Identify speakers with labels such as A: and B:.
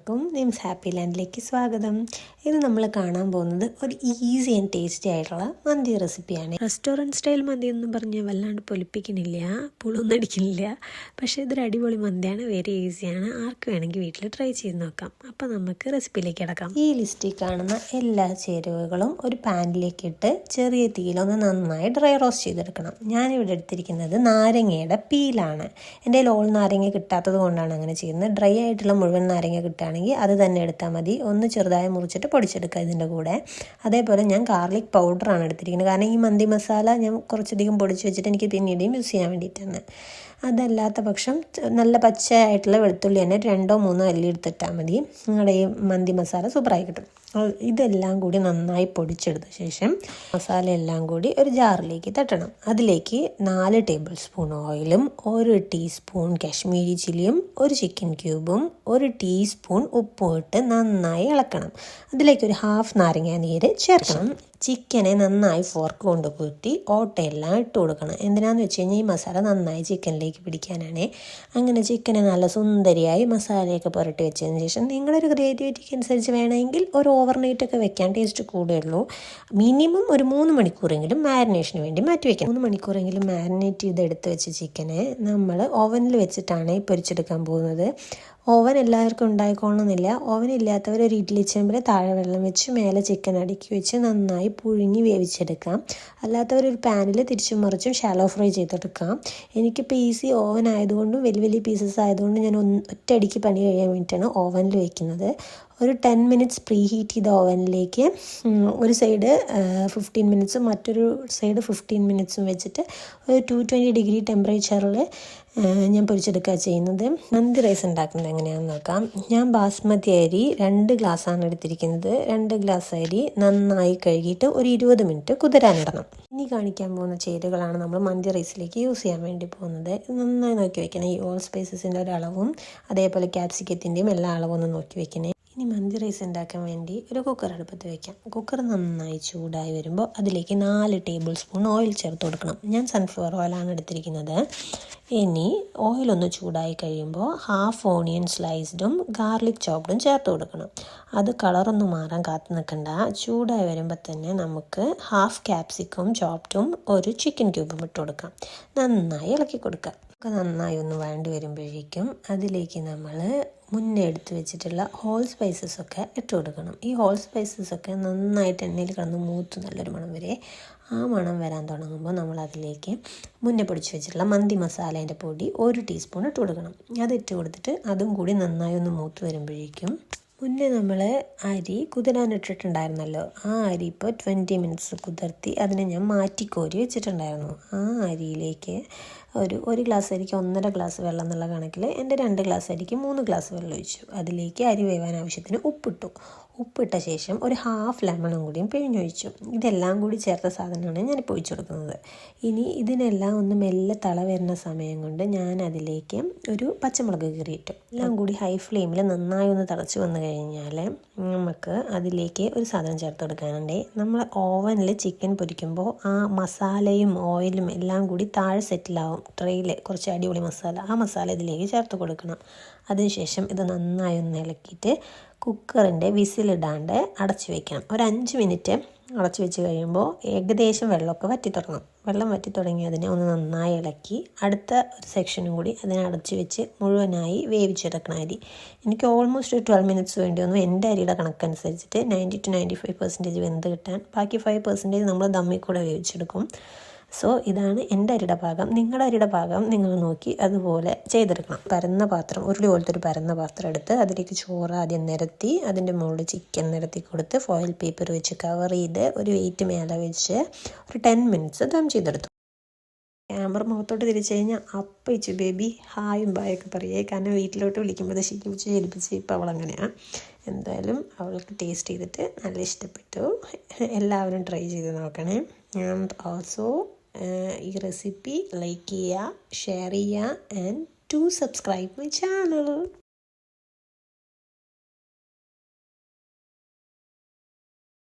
A: എല്ലാവർക്കും nymphs happy ലാൻഡിലേക്ക് സ്വാഗതം. ഇത് നമ്മൾ കാണാൻ പോകുന്നത് ഒരു ഈസി ആൻഡ് ടേസ്റ്റി ആയിട്ടുള്ള മന്തി റെസിപ്പിയാണ്. റെസ്റ്റോറന്റ് സ്റ്റൈൽ മന്തി എന്ന് പറഞ്ഞ് വല്ലാണ്ട് പൊലിപ്പിക്കുന്നില്ല പുളൊന്നും അടിക്കുന്നില്ല. പക്ഷേ ഇതൊരു അടിപൊളി മന്തിയാണ് വെരി ഈസിയാണ് ആർക്ക് വേണമെങ്കിൽ വീട്ടിൽ ട്രൈ ചെയ്ത് നോക്കാം. അപ്പോൾ നമുക്ക് റെസിപ്പിയിലേക്ക് കിടക്കാം. ഈ ലിസ്റ്റിൽ കാണുന്ന എല്ലാ ചേരുവകളും ഒരു പാനിലേക്ക് ഇട്ട് ചെറിയ തീയിലൊന്ന് നന്നായി ഡ്രൈ റോസ്റ്റ് ചെയ്തെടുക്കണം. ഞാനിവിടെ എടുത്തിരിക്കുന്നത് നാരങ്ങയുടെ പീലാണ്. എന്റെ ഓൾ നാരങ്ങ കിട്ടാത്തത് കൊണ്ടാണ് അങ്ങനെ ചെയ്യുന്നത്. ഡ്രൈ ആയിട്ടുള്ള മുഴുവൻ നാരങ്ങ കിട്ടുകയാണെങ്കിൽ അത് തന്നെ എടുത്താൽ മതി. ഒന്ന് ചെറുതായി മുറിച്ചിട്ട് പൊടിച്ചെടുക്കുക ഇതിന്റെ കൂടെ. അതേപോലെ ഞാൻ ഗാർലിക് പൗഡറാണ് എടുത്തിരിക്കുന്നത്. കാരണം ഈ മന്തി മസാല ഞാൻ കുറച്ചധികം പൊടിച്ച് വെച്ചിട്ട് എനിക്ക് പിന്നീടും യൂസ് ചെയ്യാൻ വേണ്ടിയിട്ടാണ്. അതല്ലാത്ത പക്ഷം നല്ല പച്ചയായിട്ടുള്ള വെളുത്തുള്ളി തന്നെ രണ്ടോ മൂന്നോ അല്ലി എടുത്തിട്ടാൽ മതി. നിങ്ങളുടെ ഈ മന്തി മസാല സൂപ്പറായി കിട്ടും. ഇതെല്ലാം കൂടി നന്നായി പൊടിച്ചെടുത്ത ശേഷം മസാല എല്ലാം കൂടി ഒരു ജാറിലേക്ക് തട്ടണം. അതിലേക്ക് നാല് ടേബിൾ സ്പൂൺ ഓയിലും ഒരു ടീസ്പൂൺ കാശ്മീരി ചില്ലിയും ഒരു ചിക്കൻ ക്യൂബും ഒരു ടീസ്പൂൺ ഉപ്പും ഇട്ട് നന്നായി ഇളക്കണം. അതിലേക്ക് ഒരു ഹാഫ് നാരങ്ങ നീര് ചേർക്കണം. ചിക്കനെ നന്നായി ഫോർക്ക് കൊണ്ട് കുത്തി ഓട്ടയെല്ലാം ഇട്ട് കൊടുക്കണം. എന്തിനാന്ന് വെച്ച് കഴിഞ്ഞാൽ ഈ മസാല നന്നായി ചിക്കനിലേക്ക് പിടിക്കാനാണ്. അങ്ങനെ ചിക്കനെ നല്ല സുന്ദരിയായി മസാലയൊക്കെ പുരട്ടി വെച്ചതിന് ശേഷം നിങ്ങളൊരു ക്രിയേറ്റിവിറ്റിക്ക് അനുസരിച്ച് വേണമെങ്കിൽ ഒരു ഓവർനൈറ്റ് ഒക്കെ വെക്കാൻ ടേസ്റ്റ് കൂടുകയുള്ളൂ മിനിമം ഒരു മൂന്ന് മണിക്കൂറെങ്കിലും മാരിനേഷന് വേണ്ടി മാറ്റി വെക്കണം. മൂന്ന് മണിക്കൂറെങ്കിലും മാരിനേറ്റ് ചെയ്ത് എടുത്ത് വെച്ച ചിക്കനെ നമ്മൾ ഓവനിൽ വെച്ചിട്ടാണ് പൊരിച്ചെടുക്കാൻ പോകുന്നത്. ഓവൻ എല്ലാവർക്കും ഉണ്ടായിക്കോണമെന്നില്ല ഓവൻ ഇല്ലാത്തവർ ഒരു ഇഡ്ഡലി ചെമ്പിൽ താഴെ വെള്ളം വെച്ച് മേലെ ചിക്കൻ അടുക്കി വെച്ച് നന്നായി പുഴുങ്ങി വേവിച്ചെടുക്കാം. അല്ലാത്തവർ ഒരു പാനിൽ തിരിച്ചും മറിച്ചും ഷാലോ ഫ്രൈ ചെയ്തെടുക്കാം. എനിക്കിപ്പോൾ ഈസി ഓവൻ ആയതുകൊണ്ടും വലിയ വലിയ പീസസ് ആയതുകൊണ്ടും ഞാൻ ഒറ്റയടിക്ക് പണി കഴിയാൻ വേണ്ടിയിട്ടാണ് ഓവനിൽ വെക്കുന്നത്. ഒരു ടെൻ മിനിറ്റ്സ് പ്രീ ഹീറ്റ് ചെയ്ത ഓവനിലേക്ക് ഒരു സൈഡ് ഫിഫ്റ്റീൻ മിനിറ്റ്സും മറ്റൊരു സൈഡ് ഫിഫ്റ്റീൻ മിനിറ്റ്സും വെച്ചിട്ട് ഒരു ടു ട്വന്റി ഡിഗ്രി ടെമ്പറേച്ചറിൽ ഞാൻ പൊരിച്ചെടുക്കുക ചെയ്യുന്നത്. മന്തി റൈസ് ഉണ്ടാക്കുന്നത് എങ്ങനെയാണെന്ന് നോക്കാം. ഞാൻ ബാസ്മതി അരി രണ്ട് ഗ്ലാസ്സാണ് എടുത്തിരിക്കുന്നത്. രണ്ട് ഗ്ലാസ് അരി നന്നായി കഴുകിയിട്ട് ഒരു ഇരുപത് മിനിറ്റ് കുതിരാനിടണം ഇനി കാണിക്കാൻ പോകുന്ന ചേരുകളാണ് നമ്മൾ മന്തി റൈസിലേക്ക് യൂസ് ചെയ്യാൻ വേണ്ടി പോകുന്നത്. നന്നായി നോക്കി വെക്കണം. ഈ ഓൾ സ്പൈസസിന്റെ ഒരു അളവും അതേപോലെ ക്യാപ്സിക്കത്തിന്റെയും എല്ലാ അളവും ഒന്ന് നോക്കി വെക്കണേ. ഇനി മന്തി റൈസ് ഉണ്ടാക്കാൻ വേണ്ടി ഒരു കുക്കർ അടുപ്പത്ത് വയ്ക്കാം കുക്കർ നന്നായി ചൂടായി വരുമ്പോൾ അതിലേക്ക് നാല് ടേബിൾ സ്പൂൺ ഓയിൽ ചേർത്ത് കൊടുക്കണം. ഞാൻ സൺഫ്ലവർ ഓയിലാണ് എടുത്തിരിക്കുന്നത്. ഇനി ഓയിലൊന്ന് ചൂടായി കഴിയുമ്പോൾ ഹാഫ് ഓണിയൻ സ്ലൈസ്ഡും ഗാർലിക് ചോപ്ഡും ചേർത്ത് കൊടുക്കണം. അത് കളറൊന്നും മാറാൻ കാത്തു നിൽക്കണ്ട. ചൂടായി വരുമ്പോൾ തന്നെ നമുക്ക് ഹാഫ് ക്യാപ്സിക്കും ചോപ്ഡും ഒരു ചിക്കൻ ക്യൂബും ഇട്ട് കൊടുക്കാം. നന്നായി ഇളക്കി കൊടുക്കാം. ഒക്കെ നന്നായി ഒന്ന് വേണ്ടി വരുമ്പോഴേക്കും അതിലേക്ക് നമ്മൾ മുന്നേ എടുത്തു വെച്ചിട്ടുള്ള ഹോൾ സ്പൈസസ് ഒക്കെ ഇട്ട് കൊടുക്കണം. ഈ ഹോൾ സ്പൈസസ് ഒക്കെ നന്നായിട്ട് എണ്ണയിൽ കിടന്ന് മൂത്ത് നല്ലൊരു മണം വരെ ആ മണം വരാൻ തുടങ്ങുമ്പോൾ നമ്മൾ അതിലേക്ക് മുന്നേ പൊടിച്ച് വെച്ചിട്ടുള്ള മന്തി മസാലേന്റെ പൊടി ഒരു ടീസ്പൂൺ ഇട്ട് കൊടുക്കണം. അത് ഇട്ട് കൊടുത്തിട്ട് അതും കൂടി നന്നായി ഒന്ന് മൂത്ത് വരുമ്പോഴേക്കും മുന്നേ നമ്മൾ അരി കുതിരാനിട്ടിട്ടുണ്ടായിരുന്നല്ലോ ആ അരി ഇപ്പോൾ ട്വന്റി മിനിറ്റ്സ് കുതിർത്തി അതിനെ ഞാൻ മാറ്റിക്കോരി വെച്ചിട്ടുണ്ടായിരുന്നു. ആ അരിയിലേക്ക് ഒരു ഒരു ഗ്ലാസ് അരിക്ക് ഒന്നര ഗ്ലാസ് വെള്ളം എന്നുള്ള കണക്കിൽ എന്റെ രണ്ട് ഗ്ലാസ് അരിക്ക് മൂന്ന് ഗ്ലാസ് വെള്ളം ഒഴിച്ചു. അതിലേക്ക് അരി വേവാൻ ആവശ്യത്തിന് ഉപ്പിട്ടു. ഉപ്പിട്ട ശേഷം ഒരു ഹാഫ് ലെമണും കൂടിയും പിഴിഞ്ഞൊഴിച്ചു. ഇതെല്ലാം കൂടി ചേർത്ത സാധനമാണ് ഞാനിപ്പോൾ ഒഴിച്ചു കൊടുക്കുന്നത്. ഇനി ഇതിനെല്ലാം ഒന്ന് മെല്ലെ തള വരുന്ന സമയം കൊണ്ട് ഞാൻ അതിലേക്ക് ഒരു പച്ചമുളക് കീറിയിട്ടു. എല്ലാം കൂടി ഹൈ ഫ്ലെയിമിൽ നന്നായി ഒന്ന് തിളച്ച് വന്നു കഴിഞ്ഞാൽ നമുക്ക് അതിലേക്ക് ഒരു സാധനം ചേർത്ത് കൊടുക്കാനുണ്ട്. നമ്മൾ ഓവനിൽ ചിക്കൻ പൊരിക്കുമ്പോൾ ആ മസാലയും ഓയിലും എല്ലാം കൂടി താഴെ സെറ്റിലാവും ട്രെയിൽ കുറച്ച് അടിപൊളി മസാല ആ മസാല ഇതിലേക്ക് ചേർത്ത് കൊടുക്കണം. അതിനുശേഷം ഇത് നന്നായി ഒന്ന് ഇളക്കിയിട്ട് കുക്കറിന്റെ വിസിലിടാണ്ട് അടച്ചു വയ്ക്കണം ഒരു അഞ്ച് മിനിറ്റ് അടച്ചു വെച്ച് കഴിയുമ്പോൾ ഏകദേശം വെള്ളമൊക്കെ വറ്റി തുടങ്ങും. വെള്ളം വറ്റി തുടങ്ങി അതിനെ ഒന്ന് നന്നായി ഇളക്കി അടുത്ത ഒരു സെക്ഷനും കൂടി അതിനെ അടച്ചു വെച്ച് മുഴുവനായി വേവിച്ചെടുക്കണം അരി. എനിക്ക് ഓൾമോസ്റ്റ് ഒരു ട്വൽവ് മിനിറ്റ്സ് വേണ്ടി വന്നു. എന്റെ അരിയുടെ കണക്കനുസരിച്ചിട്ട് ninety two ninety five percentage വെന്ത് കിട്ടാൻ. ബാക്കി ഫൈവ് പെർസെന്റേജ് നമ്മൾ ദമ്മിൽ കൂടെ വേവിച്ചെടുക്കും. സോ ഇതാണ് എന്റെ അരിയുടെ ഭാഗം നിങ്ങളുടെ അരിയുടെ ഭാഗം നിങ്ങൾ നോക്കി അതുപോലെ ചെയ്തെടുക്കണം. പരന്ന പാത്രം ഉരുളി പോലത്തെ ഒരു പരന്ന പാത്രം എടുത്ത് അതിലേക്ക് ചോറ് ആദ്യം നിരത്തി അതിന്റെ മുകളിൽ ചിക്കൻ നിരത്തി കൊടുത്ത് ഫോയിൽ പേപ്പർ വെച്ച് കവർ ചെയ്ത് ഒരു വെയിറ്റ് മേലെ വെച്ച് ഒരു ടെൻ മിനിറ്റ്സ് ദം ചെയ്തെടുത്തു. ക്യാമറ മുഖത്തോട്ട് തിരിച്ചു കഴിഞ്ഞാൽ അപ്പം ബേബി ഹായും ബായൊക്കെ പറയേ കാരണം വീട്ടിലോട്ട് വിളിക്കുമ്പോൾ ശീലിപ്പിച്ച് ശീലിപ്പിച്ച് ഇപ്പോൾ അവളങ്ങനെയാണ് എന്തായാലും അവൾക്ക് ടേസ്റ്റ് ചെയ്തിട്ട് നല്ല ഇഷ്ടപ്പെട്ടു. എല്ലാവരും ട്രൈ ചെയ്ത് നോക്കണേ. ആൻഡ് ഓൾസോ ഈ റെസിപ്പി ലൈക്ക് ചെയ്യുക ഷെയർ ചെയ്യുക and to subscribe my channel